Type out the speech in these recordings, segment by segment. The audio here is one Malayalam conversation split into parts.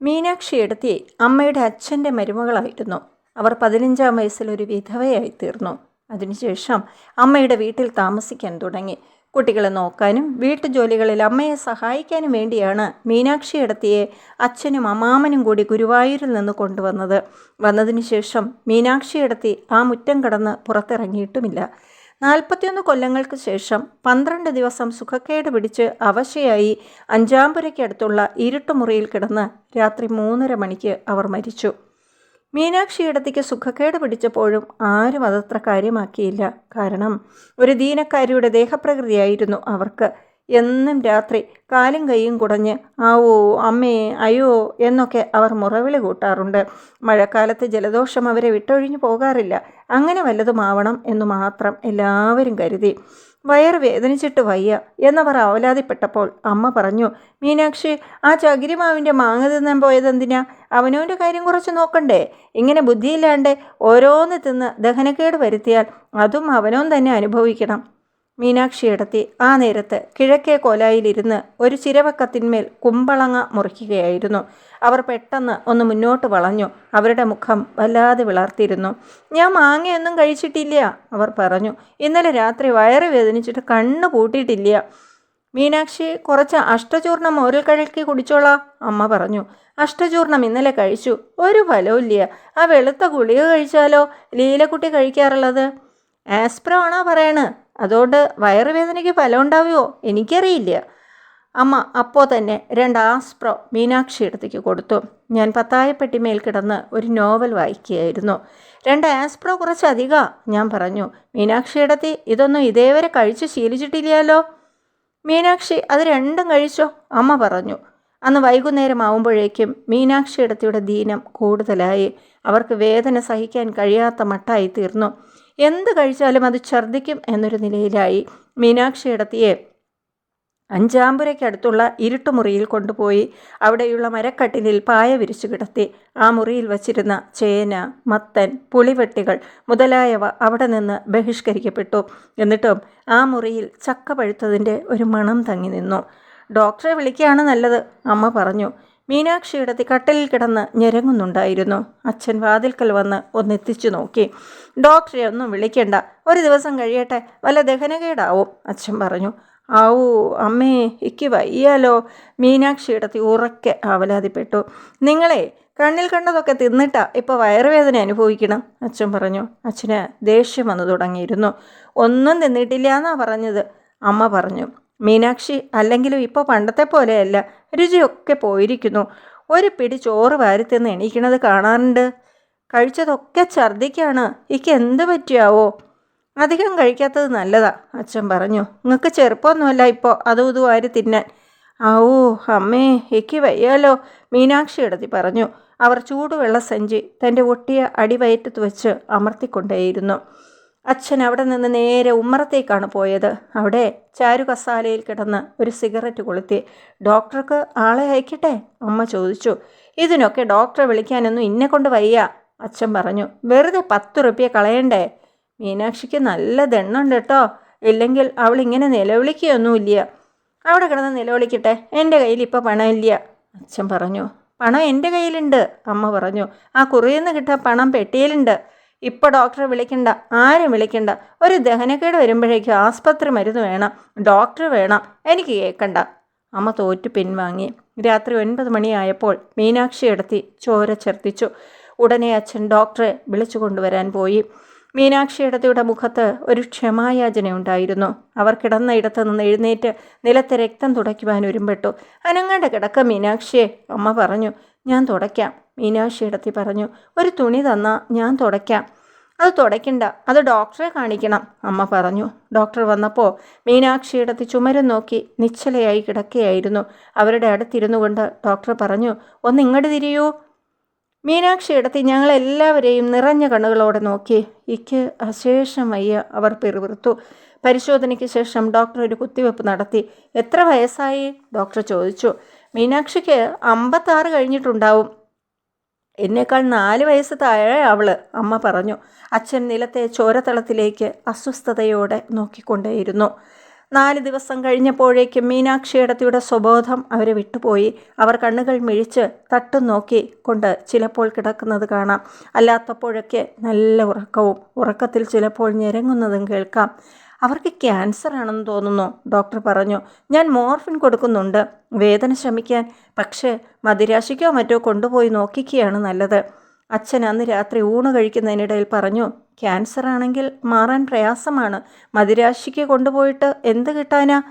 മീനാക്ഷി എടുത്തി അമ്മയുടെ അച്ഛന്റെ മരുമകളായിരുന്നു. അവർ പതിനഞ്ചാം വയസ്സിൽ ഒരു വിധവയായി തീർന്നു അതിനുശേഷം അമ്മയുടെ വീട്ടിൽ താമസിക്കാൻ തുടങ്ങി. കുട്ടികളെ നോക്കാനും വീട്ടുജോലികളിൽ അമ്മയെ സഹായിക്കാനും വേണ്ടിയാണ് മീനാക്ഷി എടുത്തിയെ അച്ഛനും അമ്മാമനും കൂടി ഗുരുവായൂരിൽ നിന്ന് കൊണ്ടുവന്നത്. വന്നതിന് ശേഷം മീനാക്ഷി എടുത്തി ആ മുറ്റം കടന്ന് പുറത്തിറങ്ങിയിട്ടുമില്ല. നാൽപ്പത്തിയൊന്ന് കൊല്ലങ്ങൾക്ക് ശേഷം പന്ത്രണ്ട് ദിവസം സുഖക്കേട് പിടിച്ച് അവശയായി അഞ്ചാമ്പുരയ്ക്കടുത്തുള്ള ഇരുട്ടുമുറിയിൽ കിടന്ന് രാത്രി മൂന്നര മണിക്ക് അവർ മരിച്ചു. മീനാക്ഷിയിടത്തേക്ക് സുഖക്കേട് പിടിച്ചപ്പോഴും ആരും അതത്ര കാര്യമാക്കിയില്ല. കാരണം ഒരു ദീനക്കാരിയുടെ ദേഹപ്രകൃതിയായിരുന്നു അവർക്ക്. എന്നും രാത്രി കാലും കൈയും കുടഞ്ഞ് ആവോ അമ്മേ അയ്യോ എന്നൊക്കെ അവർ മുറവിളി കൂട്ടാറുണ്ട്. മഴക്കാലത്ത് ജലദോഷം അവരെ വിട്ടൊഴിഞ്ഞു പോകാറില്ല. അങ്ങനെ വല്ലതുമാവണം എന്ന് മാത്രം എല്ലാവരും കരുതി. വയറ് വേദനിച്ചിട്ട് വയ്യ എന്നവർ അവലാതിപ്പെട്ടപ്പോൾ അമ്മ പറഞ്ഞു മീനാക്ഷി ആ ചകിരിമാവിന്റെ മാങ്ങ തിന്നാൻ പോയതെന്തിനാ അവനവന്റെ കാര്യം കുറച്ച് നോക്കണ്ടേ? ഇങ്ങനെ ബുദ്ധിയില്ലാണ്ട് ഓരോന്ന് തിന്ന് ദഹനക്കേട് വരുത്തിയാൽ അതും അവനവൻ തന്നെ അനുഭവിക്കണം. മീനാക്ഷി ഇടത്തി ആ നേരത്ത് കിഴക്കേ കോലായിലിരുന്ന് ഒരു ചിരവക്കത്തിന്മേൽ കുമ്പളങ്ങ മുറിക്കുകയായിരുന്നു. അവർ പെട്ടെന്ന് ഒന്ന് മുന്നോട്ട് വളഞ്ഞു. അവരുടെ മുഖം വല്ലാതെ വിളർത്തിയിരുന്നു. ഞാൻ മാങ്ങയൊന്നും കഴിച്ചിട്ടില്ല അവർ പറഞ്ഞു. ഇന്നലെ രാത്രി വയറ് വേദനിച്ചിട്ട് കണ്ണ് പൂട്ടിയിട്ടില്ല. മീനാക്ഷി കുറച്ച് അഷ്ടചൂർണം ഓരൽ കഴുകി കുടിച്ചോളാ അമ്മ പറഞ്ഞു. അഷ്ടചൂർണം ഇന്നലെ കഴിച്ചു. ഒരു ഫലവും ആ വെളുത്ത ഗുളിക കഴിച്ചാലോ ലീലക്കുട്ടി കഴിക്കാറുള്ളത്? ആസ്പ്രോ ആണോ പറയണ്? അതുകൊണ്ട് വയറുവേദനയ്ക്ക് ഫലം ഉണ്ടാവുമോ? എനിക്കറിയില്ല. അമ്മ അപ്പോൾ തന്നെ രണ്ട് ആസ്പ്രോ മീനാക്ഷി അടുത്തേക്ക് കൊടുത്തു. ഞാൻ പത്തായപ്പെട്ടിമേൽ കിടന്ന് ഒരു നോവൽ വായിക്കുകയായിരുന്നു. രണ്ട് ആസ്പ്രോ കുറച്ചധികം ഞാൻ പറഞ്ഞു. മീനാക്ഷി ഇടത്തി ഇതൊന്നും ഇതേവരെ കഴിച്ച് ശീലിച്ചിട്ടില്ലല്ലോ. മീനാക്ഷി അത് രണ്ടും കഴിച്ചോ? അമ്മ പറഞ്ഞു. അന്ന് വൈകുന്നേരം ആവുമ്പോഴേക്കും മീനാക്ഷി ഇടത്തിയുടെ ദീനം കൂടുതലായി. അവർക്ക് വേദന സഹിക്കാൻ കഴിയാത്ത മട്ടായി തീർന്നു. എന്ത് കഴിച്ചാലും അത് ഛർദ്ദിക്കും എന്നൊരു നിലയിലായി. മീനാക്ഷി ഇടത്തിയെ അഞ്ചാമ്പുരയ്ക്കടുത്തുള്ള ഇരുട്ടുമുറിയിൽ കൊണ്ടുപോയി അവിടെയുള്ള മരക്കട്ടിലിൽ പായ വിരിച്ചു കിടത്തി. ആ മുറിയിൽ വച്ചിരുന്ന ചേന മത്തൻ പുളിവെട്ടികൾ മുതലായവ അവിടെ നിന്ന് ബഹിഷ്കരിക്കപ്പെട്ടു. എന്നിട്ടും ആ മുറിയിൽ ചക്ക പഴുത്തതിന്റെ ഒരു മണം തങ്ങി നിന്നു. ഡോക്ടറെ വിളിക്കുകയാണ് നല്ലത് അമ്മ പറഞ്ഞു. മീനാക്ഷി കട്ടലിൽ കിടന്ന് ഞെരങ്ങുന്നുണ്ടായിരുന്നു. അച്ഛൻ വാതിൽക്കൽ വന്ന് ഒന്നെത്തിച്ചു നോക്കി. ഡോക്ടറെ ഒന്നും വിളിക്കണ്ട. ഒരു ദിവസം കഴിയട്ടെ. വല്ല ദഹനകേടാവും അച്ഛൻ പറഞ്ഞു. ആവൂ അമ്മേ ഇക്ക് വയ്യാലോ. മീനാക്ഷിയുടെ ഉറക്കെ അവലാതിപ്പെട്ടു നിങ്ങളെ കണ്ണിൽ കണ്ടതൊക്കെ തിന്നിട്ടാ ഇപ്പോൾ വയറുവേദന അനുഭവിക്കണം അച്ഛൻ പറഞ്ഞു. അച്ഛന് ദേഷ്യം വന്നു തുടങ്ങിയിരുന്നു. ഒന്നും തിന്നിട്ടില്ല എന്നാ പറഞ്ഞത് അമ്മ പറഞ്ഞു. മീനാക്ഷി അല്ലെങ്കിലും ഇപ്പോൾ പണ്ടത്തെ പോലെയല്ല രുചിയൊക്കെ പോയിരിക്കുന്നു. ഒരു പിടി ചോറ് വാരിത്തിന്ന് എണീക്കണത് കാണാറുണ്ട്. കഴിച്ചതൊക്കെ ഛർദിക്കാണ് ഇക്ക് എന്ത് പറ്റിയാവോ? അധികം കഴിക്കാത്തത് നല്ലതാ അച്ഛൻ പറഞ്ഞു. നിങ്ങൾക്ക് ചെറുപ്പമൊന്നുമല്ല ഇപ്പോൾ അതും ഇതും ആര് തിന്നാൻ. ആവൂ അമ്മേ എനിക്ക് വയ്യാലോ? മീനാക്ഷി എടുത്തി പറഞ്ഞു. അവർ ചൂടുവെള്ള സഞ്ചി തന്റെ ഒട്ടിയ അടിവയറ്റത്ത് വെച്ച് അമർത്തിക്കൊണ്ടേയിരുന്നു. അച്ഛൻ അവിടെ നിന്ന് നേരെ ഉമ്മറത്തേക്കാണ് പോയത്. അവിടെ ചാരു കസാലയിൽ കിടന്ന് ഒരു സിഗരറ്റ് കൊളുത്തി. ഡോക്ടർക്ക് ആളെ അയക്കട്ടെ? അമ്മ ചോദിച്ചു. ഇതിനൊക്കെ ഡോക്ടറെ വിളിക്കാനൊന്നും ഇന്നെ കൊണ്ട് വയ്യ. അച്ഛൻ പറഞ്ഞു. വെറുതെ പത്ത് റുപ്യ കളയണ്ടേ? മീനാക്ഷിക്ക് നല്ല ദണ്ണുണ്ട് കേട്ടോ. ഇല്ലെങ്കിൽ അവൾ ഇങ്ങനെ നിലവിളിക്കുകയൊന്നുമില്ല. അവിടെ കിടന്ന് നിലവിളിക്കട്ടെ. എന്റെ കയ്യിൽ ഇപ്പോൾ പണമില്ല. അച്ഛൻ പറഞ്ഞു. പണം എന്റെ കയ്യിലുണ്ട്. അമ്മ പറഞ്ഞു. ആ കുറിയിൽ നിന്ന് കിട്ടാൻ പണം പെട്ടിയിലുണ്ട്. ഇപ്പോൾ ഡോക്ടറെ വിളിക്കണ്ട ആരും വിളിക്കണ്ട. ഒരു ദഹനക്കേട് വരുമ്പോഴേക്കും ആസ്പത്രി മരുന്ന് വേണം ഡോക്ടർ വേണം. എനിക്ക് കേൾക്കണ്ട അമ്മ തോറ്റു പിൻവാങ്ങി. രാത്രി ഒൻപത് മണിയായപ്പോൾ മീനാക്ഷി എടുത്തി ചോര ഛർദ്ദിച്ചു. ഉടനെ അച്ഛൻ ഡോക്ടറെ വിളിച്ചു കൊണ്ടുവരാൻ പോയി. മീനാക്ഷി ഇടത്തിയുടെ മുഖത്ത് ഒരു ക്ഷമായാചന ഉണ്ടായിരുന്നു. അവർ കിടന്ന ഇടത്ത് നിന്ന് എഴുന്നേറ്റ് നിലത്തെ രക്തം തുടയ്ക്കുവാൻ ഒരുമ്പെട്ടു. അനങ്ങാണ്ട് കിടക്ക മീനാക്ഷിയെ അമ്മ പറഞ്ഞു ഞാൻ തുടയ്ക്കാം. മീനാക്ഷി ഇടത്തി പറഞ്ഞു ഒരു തുണി തന്നാൽ ഞാൻ തുടയ്ക്കാം. അത് തുടയ്ക്കണ്ട. അത് ഡോക്ടറെ കാണിക്കണം. അമ്മ പറഞ്ഞു. ഡോക്ടർ വന്നപ്പോൾ മീനാക്ഷി ഇടത്തി ചുമരം നോക്കി നിശ്ചലയായി കിടക്കുകയായിരുന്നു. അവരുടെ അടുത്തിരുന്നു കൊണ്ട് ഡോക്ടർ പറഞ്ഞു ഒന്ന് ഇങ്ങോട്ട് തിരിയൂ. മീനാക്ഷി ഇടത്തി ഞങ്ങളെല്ലാവരെയും നിറഞ്ഞ കണ്ണുകളോടെ നോക്കി. ഇക്ക് അശേഷം വയ്യ. അവർ പിറുപിറുത്തു. പരിശോധനയ്ക്ക് ശേഷം ഡോക്ടർ ഒരു കുത്തിവെപ്പ് നടത്തി. എത്ര വയസ്സായി? ഡോക്ടർ ചോദിച്ചു. മീനാക്ഷിക്ക് അമ്പത്താറ് കഴിഞ്ഞിട്ടുണ്ടാവും. എന്നേക്കാൾ നാല് വയസ്സ് താഴെ അവൾ അമ്മ പറഞ്ഞു. അച്ഛൻ നിലത്തെ ചോരത്തളത്തിലേക്ക് അസ്വസ്ഥതയോടെ നോക്കിക്കൊണ്ടേയിരുന്നു. നാല് ദിവസം കഴിഞ്ഞപ്പോഴേക്കും മീനാക്ഷിയിടത്തിയുടെ സ്വബോധം അവരെ വിട്ടുപോയി. അവർ കണ്ണുകൾ മിഴിച്ച് തട്ടും നോക്കി കൊണ്ട് ചിലപ്പോൾ കിടക്കുന്നത് കാണാം. അല്ലാത്തപ്പോഴൊക്കെ നല്ല ഉറക്കവും ഉറക്കത്തിൽ ചിലപ്പോൾ ഞെരങ്ങുന്നതും കേൾക്കാം. അവർക്ക് ക്യാൻസർ ആണെന്ന് തോന്നുന്നു. ഡോക്ടർ പറഞ്ഞു ഞാൻ മോർഫിൻ കൊടുക്കുന്നുണ്ട്. വേദന ശമിക്കാൻ. പക്ഷേ മദിരാശിക്കോ മറ്റോ കൊണ്ടുപോയി നോക്കിക്കുകയാണ് നല്ലത്. അച്ഛൻ അന്ന് രാത്രി ഊണ് കഴിക്കുന്നതിനിടയിൽ പറഞ്ഞു ക്യാൻസർ ആണെങ്കിൽ മാറാൻ പ്രയാസമാണ്. മദിരാശിക്ക് കൊണ്ടുപോയിട്ട് എന്ത് കിട്ടാനാ?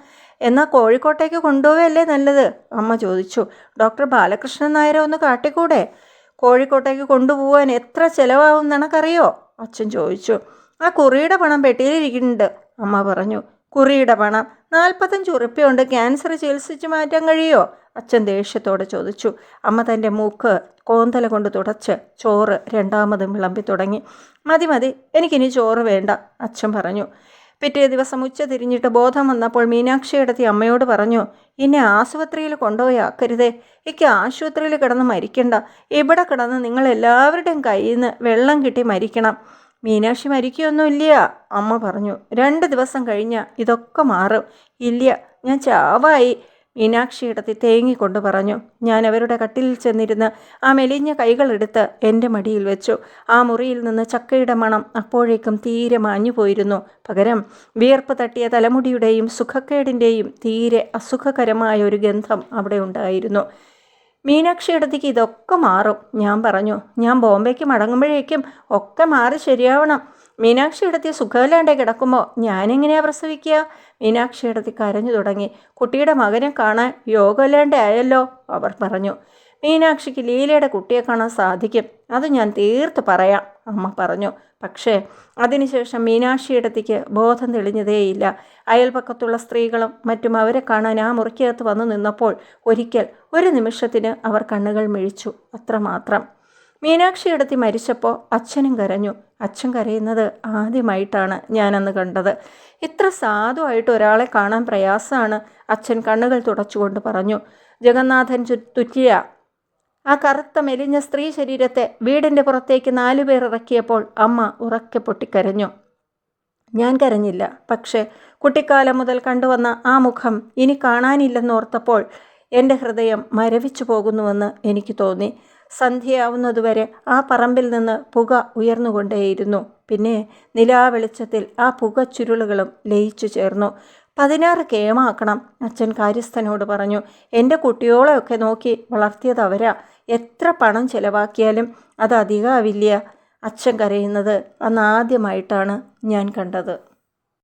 എന്നാൽ കോഴിക്കോട്ടേക്ക് കൊണ്ടുപോവല്ലേ നല്ലത്? അമ്മ ചോദിച്ചു ഡോക്ടർ ബാലകൃഷ്ണൻ നായരെ ഒന്ന് കാട്ടിക്കൂടെ? കോഴിക്കോട്ടേക്ക് കൊണ്ടുപോകാൻ എത്ര ചിലവാകും എന്നണക്കറിയോ അച്ഛൻ ചോദിച്ചു ആ കുറിയുടെ പണം പെട്ടിയിലിരിക്കുന്നുണ്ട്. അമ്മ പറഞ്ഞു കുറിയുടെ പണം. നാൽപ്പത്തഞ്ച് ഉറുപ്പ്യുണ്ട്. ക്യാൻസർ ചികിത്സിച്ച് മാറ്റാൻ കഴിയോ? അച്ഛൻ ദേഷ്യത്തോടെ ചോദിച്ചു. അമ്മ തന്റെ മൂക്ക് കോന്തല കൊണ്ട് തുടച്ച് ചോറ് രണ്ടാമതും വിളമ്പി തുടങ്ങി. മതി മതി. എനിക്കിനി ചോറ് വേണ്ട അച്ഛൻ പറഞ്ഞു. പിറ്റേ ദിവസം ഉച്ച തിരിഞ്ഞിട്ട് ബോധം വന്നപ്പോൾ മീനാക്ഷി എടുത്തി അമ്മയോട് പറഞ്ഞു ഇന്നെ ആശുപത്രിയിൽ കൊണ്ടുപോയി ആക്കരുതേ. എനിക്ക് ആശുപത്രിയിൽ കിടന്ന് മരിക്കണ്ട. ഇവിടെ കിടന്ന് നിങ്ങൾ എല്ലാവരുടെയും കയ്യിൽ നിന്ന് വെള്ളം കിട്ടി മരിക്കണം. മീനാക്ഷി മരിക്കുകയൊന്നുമില്ല. അമ്മ പറഞ്ഞു രണ്ട് ദിവസം കഴിഞ്ഞാൽ ഇതൊക്കെ മാറും. ഇല്ല ഞാൻ ചാവായി. മീനാക്ഷി ഇടത്തി തേങ്ങിക്കൊണ്ട് പറഞ്ഞു ഞാൻ അവരുടെ കട്ടിലിൽ ചെന്നിരുന്ന് ആ മെലിഞ്ഞ കൈകളെടുത്ത് എന്റെ മടിയിൽ വെച്ചു. ആ മുറിയിൽ നിന്ന് ചക്കയുടെ മണം അപ്പോഴേക്കും തീരെ മാഞ്ഞു പോയിരുന്നു. പകരം വിയർപ്പ് തട്ടിയ തലമുടിയുടെയും സുഖക്കേടിന്റെയും തീരെ അസുഖകരമായ ഒരു ഗന്ധം അവിടെ ഉണ്ടായിരുന്നു. മീനാക്ഷി ഇടത്തേക്ക് ഇതൊക്കെ മാറും. ഞാൻ പറഞ്ഞു ഞാൻ ബോംബെക്ക് മടങ്ങുമ്പോഴേക്കും ഒക്കെ മാറി ശരിയാവണം. മീനാക്ഷി ഇടത്തി സുഖമില്ലാണ്ട് കിടക്കുമ്പോൾ ഞാനെങ്ങനെയാ പ്രസവിക്കുക? മീനാക്ഷി ഇടത്തി കരഞ്ഞു തുടങ്ങി. കുട്ടിയുടെ മകനെ കാണാൻ യോഗമില്ലാണ്ട് ആയല്ലോ അവർ പറഞ്ഞു. മീനാക്ഷിക്ക് ലീലയുടെ കുട്ടിയെ കാണാൻ സാധിക്കും. അത് ഞാൻ തീർത്ത് പറയാം അമ്മ പറഞ്ഞു. പക്ഷേ അതിനുശേഷം മീനാക്ഷിയിടത്തേക്ക് ബോധം തെളിഞ്ഞതേയില്ല. അയൽപക്കത്തുള്ള സ്ത്രീകളും മറ്റും അവരെ കാണാൻ ആ മുറിക്കകത്ത് വന്നു നിന്നപ്പോൾ ഒരിക്കൽ ഒരു നിമിഷത്തിന് അവർ കണ്ണുകൾ മിഴിച്ചു. അത്രമാത്രം. മീനാക്ഷിയിടത്തി മരിച്ചപ്പോൾ അച്ഛനും കരഞ്ഞു. അച്ഛൻ കരയുന്നത് ആദ്യമായിട്ടാണ് ഞാനന്ന് കണ്ടത്. ഇത്ര സാധുവായിട്ട് ഒരാളെ കാണാൻ പ്രയാസമാണ് അച്ഛൻ കണ്ണുകൾ തുടച്ചുകൊണ്ട് പറഞ്ഞു. ജഗന്നാഥൻ തുറ്റിയ ആ കറുത്ത മെലിഞ്ഞ സ്ത്രീ ശരീരത്തെ വീടിന്റെ പുറത്തേക്ക് നാലുപേർ ഇറക്കിയപ്പോൾ അമ്മ ഉറക്കെ പൊട്ടിക്കരഞ്ഞു. ഞാൻ കരഞ്ഞില്ല. പക്ഷേ കുട്ടിക്കാലം മുതൽ കണ്ടുവന്ന ആ മുഖം ഇനി കാണാനില്ലെന്നോർത്തപ്പോൾ എന്റെ ഹൃദയം മരവിച്ചു പോകുന്നുവെന്ന് എനിക്ക് തോന്നി. സന്ധ്യയാവുന്നതുവരെ ആ പറമ്പിൽ നിന്ന് പുക ഉയർന്നുകൊണ്ടേയിരുന്നു. പിന്നെ നിലാവെളിച്ചത്തിൽ ആ പുക ചുരുളുകളും ലയിച്ചു ചേർന്നു. പതിനാറ് കേമാക്കണം അച്ഛൻ കാര്യസ്ഥനോട് പറഞ്ഞു. എന്റെ കുട്ടിയോളെയൊക്കെ നോക്കി വളർത്തിയത് അവരാ. എത്ര പണം ചിലവാക്കിയാലും അത് അധികമാവില്ല അച്ഛൻ കരയുന്നത് അന്ന് ആദ്യമായിട്ടാണ് ഞാൻ കണ്ടത്.